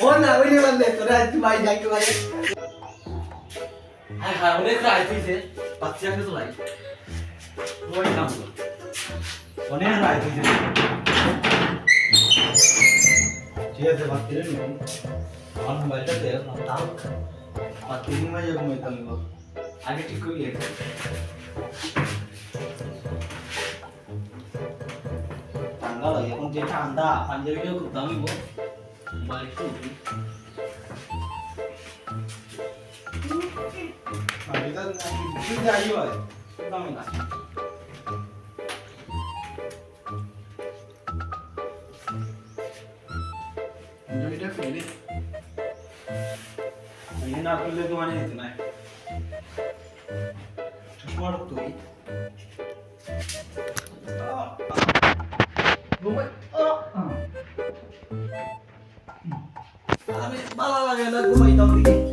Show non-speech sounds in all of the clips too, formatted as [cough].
ও না ওই নে বললে তোরা তুই ভাই যাইতে পারে হ্যাঁ হ্যাঁ অনেক রায় হয়েছে পাচ্ছি আমি তো লাই ওই কাম অনেক রায় হয়েছে ঠিক আছে বাদ দিলে নি আমার মোবাইলটা দে না তাও আর তিন মাসে ঘুমাইতাম গো আগে ঠিক করে গেছে ঠান্ডা লাগে এখন যে ঠান্ডা পাঞ্জাবিটাও খুব দামি গো মোবাইল একটু উঠি। আমি তো তুই যাই হয় দামি না এটা ফেলে এই না করলে তো মানে দিত না চশমা তুই ঘুমাই আমি ভালো লাগে না ঘুমাইতাম দিকে মোবাইলে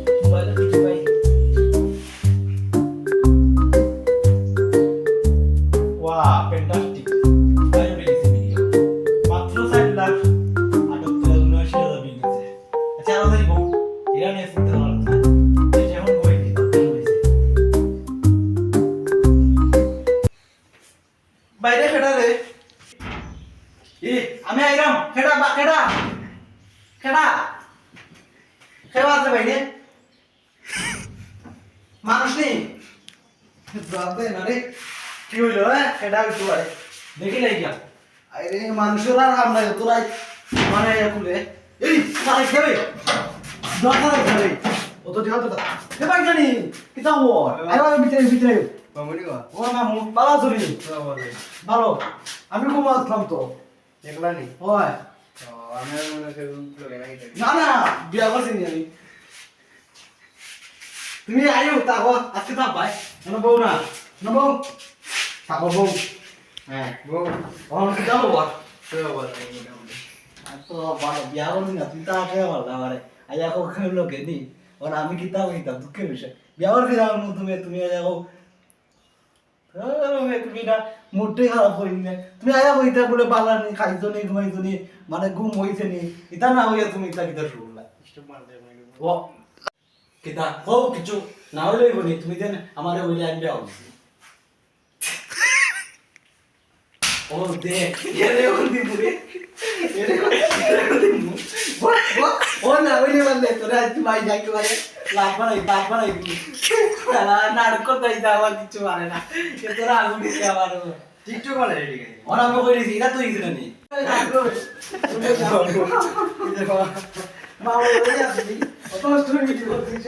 খেডা বা খেডা। খেডা। খেবা আছে ভাইনে মানুষ নেই। বাপে না রে কি হইল হ্যাঁ? খেটা একটু আরে দেখি লাই গিয়া আরে মানুষের আর কাম নাই। তোরাই মানে খুলে এই সারে খেবে দরকার খেবে ও তো দিও তো হে ভাই জানি কিতা হো আরে ভাই ভিতরে ভিতরে। মামুনি গো ও মামু ধরি তোরা বলে ভালো। আমি ঘুমা আসলাম তো। একলা হয় আমি মনে করি না না বিয়া করছি আমি। তুমি আইও তাকো আজকে তা ভাই। না বউ না। না বউ। তাকো বউ। হ্যাঁ বউ। মোটামুটি তো ভালো বিয়া করবি না তুই তা ভালো আমারে। কো ওর আমি হইতাম দুঃখের বিষয়। বিয়া করবি না তুমি তুমি যাও তুমি না মুডটাই খারাপ করি না তুমি আয়া হইতা বলে বালা নি খাইছো নি ঘুমাইছো নি মানে ঘুম হইছে নি ইতা না হইয়া তুমি ইতা কিতা শুরু করলা? মানে ও, কিতা? কিছু? না হইলে বলি তুমি দেন আমারে বলি আনবে আউছি ও দে এরে কোন দিন পুরে এরে ও না ওইলে বললে তোরা তুই ভাই যাইতে পারে। নাই লাভ নাই নাটক করতে আমার কিছু মানে না। তোরা আগুন দিছে আমার টিকটক বলে ঠিক আছে ওরা আমি কইছি এটা তুই দিছিস নি মা আসবি অত স্টোরি করছিস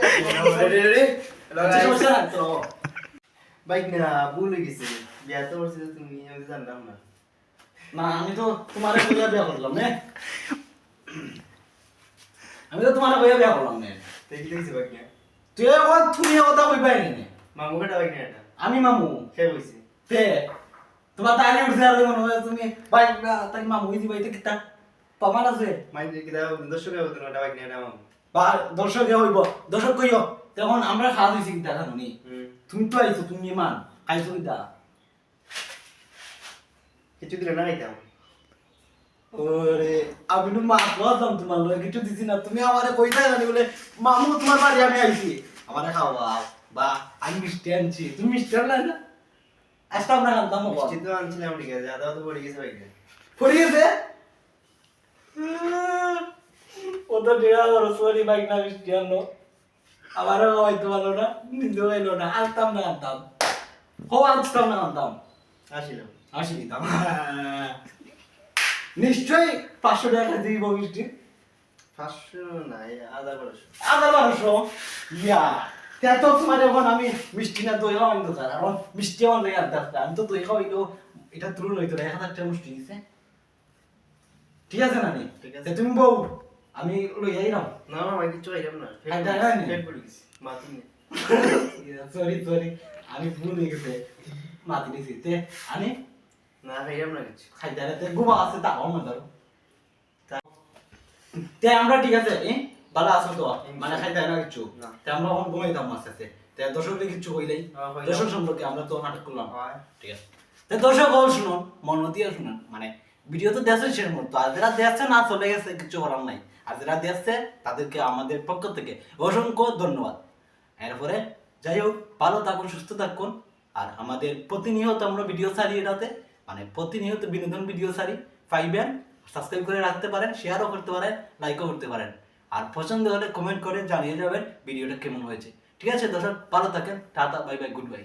বাইক না ভুল হয়ে গেছে। বিয়া তো করছে তুমি আমি জানতাম না। না আমি তো তোমার বিয়া করলাম নে। আমি তো তোমার বিয়া করলাম নে। তুই এখন তুমি কথা কইবাই নে মামু কেটা বাইক এটা? আমি মামু। সে কইছে। তে তোমার তাইলে উঠছে আর মনে হয় তুমি ভাই তাই মামু হইছি ভাই তো কিতা? পামান আছে? মাইন্ড কিটা দর্শক হবে তোমার বাইক না এটা মামু। বা দর্শক হইব। দর্শক কইও তখন আমরা খাওয়া দিছি কিতা জানো তুমি তো আইছো তুমি মান খাইছো কিতা? কিছু দিলে না খাইতাম ওরে আমি মাছ তোমার লগে কিছু দিছি না। তুমি আমারে কইতা জানি বলে মামু তোমার বাড়ি আমি আইছি। আমারে খাওয়া বা আমি মিষ্টি আনছি। তুমি মিষ্টি আনলে না? না খান্তাম মিষ্টি তো আনছিলাম ঠিক আছে আদা তো পড়ে গেছে পড়ে গেছে? ও তো ডেরা বড় সরি বাইক না মিষ্টি আনলো। আমারও খাওয়াইতে পারল না নিজেও এলো না। আনতাম না আনতাম। হো আনতাম না আনতাম। আসিলাম আসি দিতাম [laughs] নিশ্চয়ই পাঁচশো টাকা দিব মিষ্টি। পাঁচশো নাই আধা বারোশো। আধা বারোশো? ইয়া তো তোমার এখন আমি মিষ্টি না দই খাওয়াই তো স্যার এখন মিষ্টি আমার লেগে আনতে আসতে আমি তো দই এটা তুলুন হইতো এক হাজার টাকা মিষ্টি দিছে। ঠিক আছে না ঠিক আছে। তুমি বউ আমি লই যাই না না না। বাইক কিছু খাইলাম না খাইতে না? পড়ে গেছে মাতি নে সরি সরি আমি ভুল হয়ে গেছে। মাতি নিছি তে। আমি না খাইলাম না কিছু। খাইতে তে গুবা আছে তাও না ধরো। তে আমরা ঠিক আছে এ ভালো আছো তো? মানে খাইতে না কিছু। তে আমরা এখন ঘুমাইতাম আস্তে আস্তে তে দর্শকদের কিছু কইলাই। হ্যাঁ, দর্শক সম্পর্কে আমরা তো নাটক করলাম। ঠিক আছে। তে দর্শক হল শুনুন মন দিয়ে শুনুন মানে ভিডিও তো দেখছেন সের মতো আর যারা দেখছে না চলে গেছে কিছু করার নাই। আর যারা দেখছে তাদেরকে আমাদের পক্ষ থেকে অসংখ্য ধন্যবাদ। এরপরে যাই হোক ভালো থাকুন সুস্থ থাকুন। আর আমাদের প্রতিনিয়ত আমরা ভিডিও ছাড়ি এটাতে মানে প্রতিনিয়ত বিনোদন ভিডিও সারি পাইবেন সাবস্ক্রাইব করে রাখতে পারেন শেয়ারও করতে পারেন লাইকও করতে পারেন। আর পছন্দ হলে কমেন্ট করে জানিয়ে যাবেন ভিডিওটা কেমন হয়েছে। ঠিক আছে, দর্শক, ভালো থাকেন, tata bye bye good bye